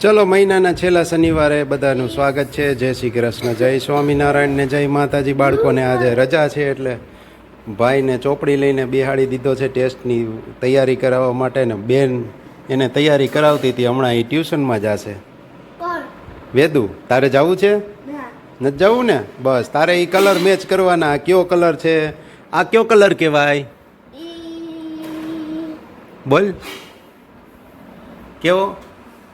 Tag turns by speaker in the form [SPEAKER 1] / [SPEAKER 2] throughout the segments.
[SPEAKER 1] ચલો મહિનાના છેલ્લા શનિવારે બધાનું સ્વાગત છે. જય શ્રી કૃષ્ણ જય સ્વામિનારાયણ ને જય માતાજી. બાળકોને આજે રજા છે એટલે ભાઈને ચોપડી લઈને બિહાડી દીધો છે ટેસ્ટની તૈયારી કરાવવા માટે ને બેન એને તૈયારી કરાવતી હતી. હમણાં એ ટ્યુશનમાં જશે. વેદુ તારે જવું છે?
[SPEAKER 2] ના.
[SPEAKER 1] નથી જવું ને? બસ તારે એ કલર મેચ કરવાના. આ કયો કલર છે? આ કયો કલર કહેવાય? બોલ. કેવો?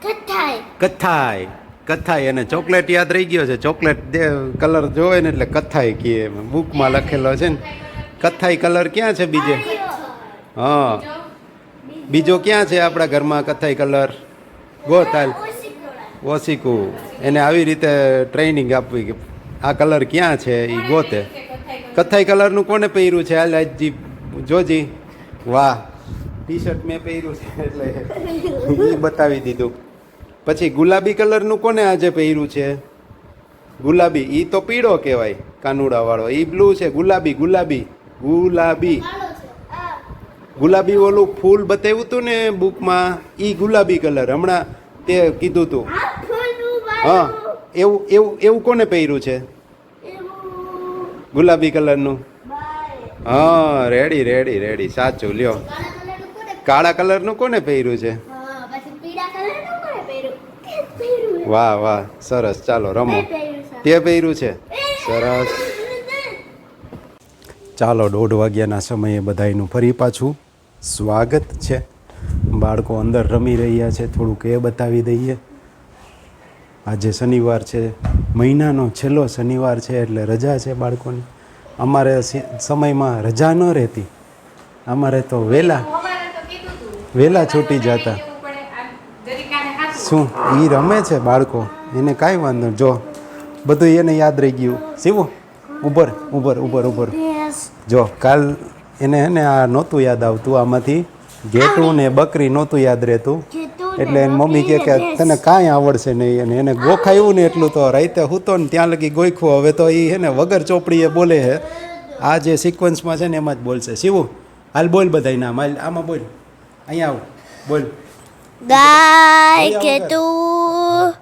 [SPEAKER 2] કથાઈ
[SPEAKER 1] કથાઈ કથાઈ અને ચોકલેટ યાદ રહી ગયો છે. ચોકલેટ કલર જોવે ને એટલે કથાઈ કહે એમ. બુકમાં લખેલો છે ને. કથાઈ કલર ક્યાં છે બીજે? હા. બીજો ક્યાં છે આપણા ઘરમાં કથાઈ કલર? ગોતાલ ઓશીકુ એને આવી રીતે ટ્રેનિંગ આપવી કે આ કલર ક્યાં છે એ ગોતે કથાઈ કલરનું કોને પહેર્યું છે? હાલ આજજી જોજી. વાહ. ટી શર્ટ મેં પહેર્યું છે એટલે એ બતાવી દીધું. પછી ગુલાબી કલરનું કોને આજે પહેર્યું છે? ગુલાબી એ તો પીળો કહેવાય કાનુડાવાળો. એ બ્લુ છે. ગુલાબી ગુલાબી ગુલાબી. ગુલાબી ઓલું ફૂલ બતાવ્યું હતું ને બુકમાં? એ ગુલાબી કલર. હમણાં તે કીધું હતું હા એવું એવું એવું કોને પહેર્યું છે? ગુલાબી કલરનું? હા રેડી રેડી રેડી. સાચું લ્યો.
[SPEAKER 2] કાળા કલરનું કોને
[SPEAKER 1] પહેર્યું છે
[SPEAKER 2] હા પછી પીળા કલરનું કોને પહેર્યું તે પહેર્યું
[SPEAKER 1] વાહ વાહ સરસ. ચાલો રમો. તે પહેર્યું છે? સરસ. ચાલો દોઢ વાગ્યાના સમયે બધાયનું ફરી પાછું સ્વાગત છે. બાળકો અંદર રમી રહ્યા છે. થોડુંક એ બતાવી દઈએ. આજે શનિવાર છે. મહિનાનો છેલ્લો શનિવાર છે એટલે રજા છે બાળકોની. અમારે સમયમાં રજા ન રહેતી. અમારે તો વહેલા વહેલા છૂટી જતા. શું? એ રમે છે બાળકો. એને કાંઈ વાંધો. જો બધું એને યાદ રહી ગયું. શિવું ઉભર ઉભર ઉભર ઉભર. જો કાલ એને હે ને આ નહોતું યાદ આવતું આમાંથી. ઘેટું ને બકરી નહોતું યાદ રહેતું. એટલે એની મમ્મી કહે કે તને કાંઈ આવડશે નહીં. અને એને ગોખાયું ને એટલું તો રાતે હૂતો ને ત્યાં લગી ગોખ્યું હવે તો એ હે ને વગર ચોપડીએ બોલે છે આ જે સિક્વન્સમાં છે ને એમાં જ બોલશે. શિવું હાલ બોલ બધાય નામ હાલ આમાં બોલ. અહીંયા આવ. બોલ.
[SPEAKER 2] ગાય કેતું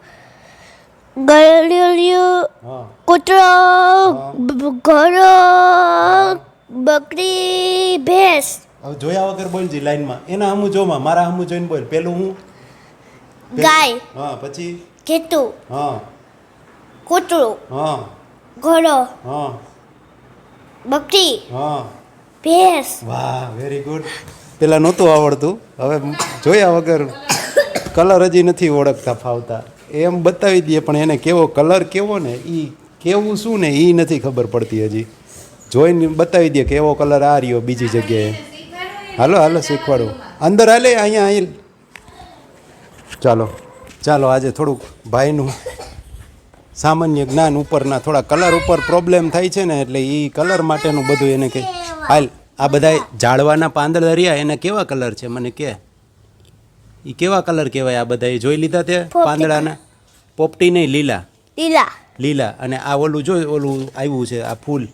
[SPEAKER 2] ગળ્યું
[SPEAKER 1] હા.
[SPEAKER 2] કૂતરો ઘોડો બકરી ભેંસ.
[SPEAKER 1] હવે જોયા વગર બોલજી લાઈનમાં. એના હમું જોમાં મારા હમું જોઈને બોલ. પેલું હું?
[SPEAKER 2] ગાય.
[SPEAKER 1] હા પછી?
[SPEAKER 2] કેતું
[SPEAKER 1] હા.
[SPEAKER 2] કૂતરું
[SPEAKER 1] હા.
[SPEAKER 2] ઘોડો
[SPEAKER 1] હા.
[SPEAKER 2] બકરી
[SPEAKER 1] હા.
[SPEAKER 2] ભેંસ.
[SPEAKER 1] વાહ વેરી ગુડ પેલા નહોતું આવડતું. હવે જોયા વગર કલર હજી નથી ઓળખતા ફાવતા. એમ બતાવી દઈએ, પણ એને કેવો કલર કેવો ને એ કેવું શું ને એ નથી ખબર પડતી હજી. જોઈને બતાવી દઈએ કેવો કલર આ રહ્યો બીજી જગ્યાએ. હાલો હાલો, શીખવાડું. અંદર હાલે, અહીંયા અહીં ચાલો ચાલો, આજે થોડુંક ભાઈનું સામાન્ય જ્ઞાન ઉપરના થોડા કલર ઉપર પ્રોબ્લેમ થાય છે ને એટલે એ કલર માટેનું બધું એને કંઈ હાલ. આ બધા ઝાડવાના પાંદડા રહ્યા એના કેવા કલર છે? મને કે. એ કેવા કલર કહેવાય આ બધા જોઈ લીધા તે પાંદડાના? પોપટી નહીં લીલા.
[SPEAKER 2] લીલા.
[SPEAKER 1] લીલા. અને આ ઓલું જો ઓલું આવ્યું છે આ ફૂલ.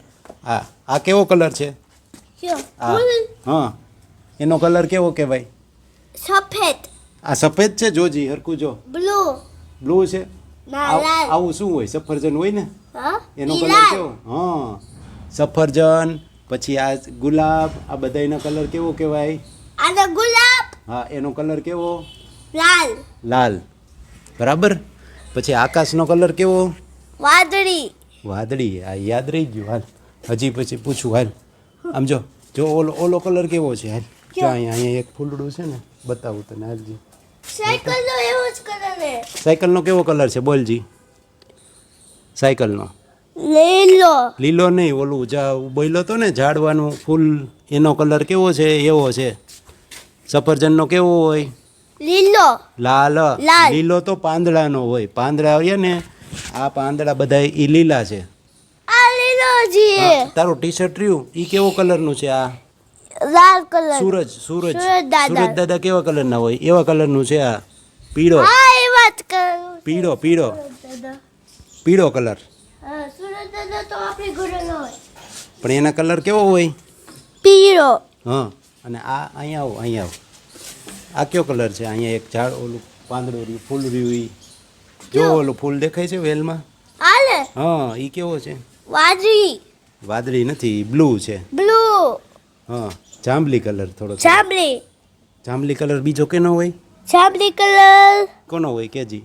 [SPEAKER 1] આ આ કેવો કલર છે? આ. હા. એનો કલર કેવો કહેવાય?
[SPEAKER 2] સફેદ.
[SPEAKER 1] આ સફેદ છે જોજી હરકું જો.
[SPEAKER 2] બ્લુ.
[SPEAKER 1] બ્લુ છે? આવ- આવું શું હોય? સફરજન હોય ને? એનો કલર કેવો? હા. સફરજન પછી આ ગુલાબ આ બધાયનો કલર કેવો કહેવાય?
[SPEAKER 2] ગુલાબ.
[SPEAKER 1] હા એનો કલર કેવો?
[SPEAKER 2] લાલ.
[SPEAKER 1] લાલ. બરાબર? પછી આકાશનો કલર કેવો?
[SPEAKER 2] વાદળી.
[SPEAKER 1] વાદળી. આ યાદ રહી ગયું હાલ. હજી પછી પૂછું હાલ. આમ જો જો ઓલો ઓલો કલર કેવો છે હાલ? જો અહીંયા અહીંયા એક ફૂલડું છે ને બતાવું તને હાલજી
[SPEAKER 2] સાયકલનો એવો જ કલર છે.
[SPEAKER 1] સાયકલનો કેવો કલર છે બોલજી સાયકલનો.
[SPEAKER 2] લીલો.
[SPEAKER 1] લીલો નહીં ઓલું જા બોલ્યો તો ને ઝાડવાનું ફૂલ એનો કલર કેવો છે એવો છે. સફરજનનો કેવો હોય?
[SPEAKER 2] લીલો.
[SPEAKER 1] લાલ.
[SPEAKER 2] લાલ.
[SPEAKER 1] તો પાંદડાનો હોય. પાંદડા હોય ને આ પાંદડા બધા ઈ લીલા છે.
[SPEAKER 2] આ લીલો છે.
[SPEAKER 1] તારો ટી શર્ટ રહ્યું? ઈ કેવો કલરનું છે આ?
[SPEAKER 2] લાલ કલર.
[SPEAKER 1] સૂરજ સૂરજ.
[SPEAKER 2] સૂરજ દાદા.
[SPEAKER 1] કેવા કલરના હોય? એવા કલરનું છે આ. પીળો. પીળો પીળો. પીળો કલર.
[SPEAKER 2] તો આપણે ઘરે ન હોય.
[SPEAKER 1] પણ એના કલર કેવો હોય?
[SPEAKER 2] પીળો.
[SPEAKER 1] હા અને આ અહીંયા આવો અહીંયા આવો. આ કયો કલર છે? અહીંયા એક ઝાડ ઓલું પાંદડું રહ્યું ફૂલ રહ્યું ઈ. જો ઓલું ફૂલ દેખાય છે વેલમાં?
[SPEAKER 2] આલે
[SPEAKER 1] હા ઈ કેવો છે?
[SPEAKER 2] વાદળી.
[SPEAKER 1] વાદળી નથી બ્લુ છે.
[SPEAKER 2] બ્લુ.
[SPEAKER 1] હા જાંબલી કલર થોડો
[SPEAKER 2] જાંબલી.
[SPEAKER 1] જાંબલી કલર બીજો કેનો હોય?
[SPEAKER 2] જાંબલી કલર.
[SPEAKER 1] કોનો હોય કેજી?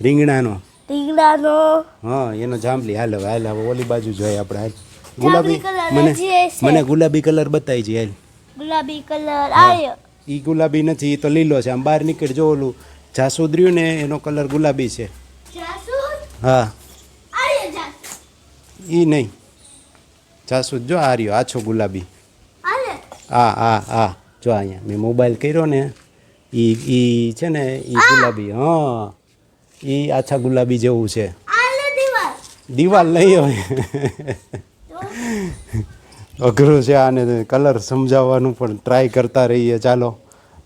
[SPEAKER 1] રીંગણાનો.
[SPEAKER 2] રીંગણાનો
[SPEAKER 1] હા એનો જાંબલી. હાલ હવે હાલ હવે ઓલી બાજુ જોઈએ આપણે હાલ. ગુલાબી મને મને ગુલાબી કલર બતાવી છે હાલ.
[SPEAKER 2] ગુલાબી કલર
[SPEAKER 1] હા.
[SPEAKER 2] આયો
[SPEAKER 1] ઈ ગુલાબી નથી તો લીલો છે. આમ બહાર નીકળ જો ઓલું જાસૂદ રહ્યું ને એનો કલર ગુલાબી છે. હા. ઈ નહીં. જાસૂદ જો આ રહ્યો આછો ગુલાબી.
[SPEAKER 2] હા
[SPEAKER 1] હા આ જો અહીંયા મેં મોબાઈલ કર્યો ને ઈ ઈ છે ને ઈ ગુલાબી હા. ઈ આછા ગુલાબી જેવું છે.
[SPEAKER 2] દિવાલ.
[SPEAKER 1] નહીં હોય અઘરું છે આને કલર સમજાવવાનું પણ ટ્રાય કરતા રહીએ. ચાલો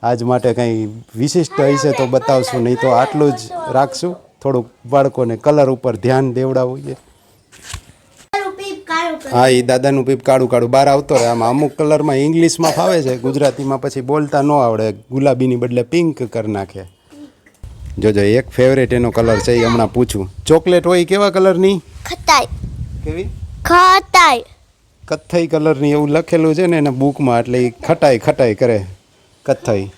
[SPEAKER 1] આજ માટે કંઈ વિશિષ્ટ હશે તો બતાવશું નહીં તો આટલું જ રાખશું. થોડુંક બાળકોને કલર ઉપર ધ્યાન
[SPEAKER 2] દેવડાવીએ.
[SPEAKER 1] હા એ દાદાનું પીપ કાળું કાળું. બહાર આવતો રહે. આમાં અમુક કલરમાં ઇંગ્લિશમાં ફાવે છે ગુજરાતીમાં પછી બોલતા ન આવડે. ગુલાબીની બદલે પિંક કરી નાખે. જોજો એક ફેવરેટ એનો કલર છે એ હમણાં પૂછું. ચોકલેટ હોય કેવા કલરની
[SPEAKER 2] ખતાઈ.
[SPEAKER 1] કેવી?
[SPEAKER 2] ખતાઈ.
[SPEAKER 1] કથ્થઈ કલરની એવું લખેલું છે ને એના બુકમાં એટલે એ ખટાઈ ખટાઈ કરે. કથ્થઈ.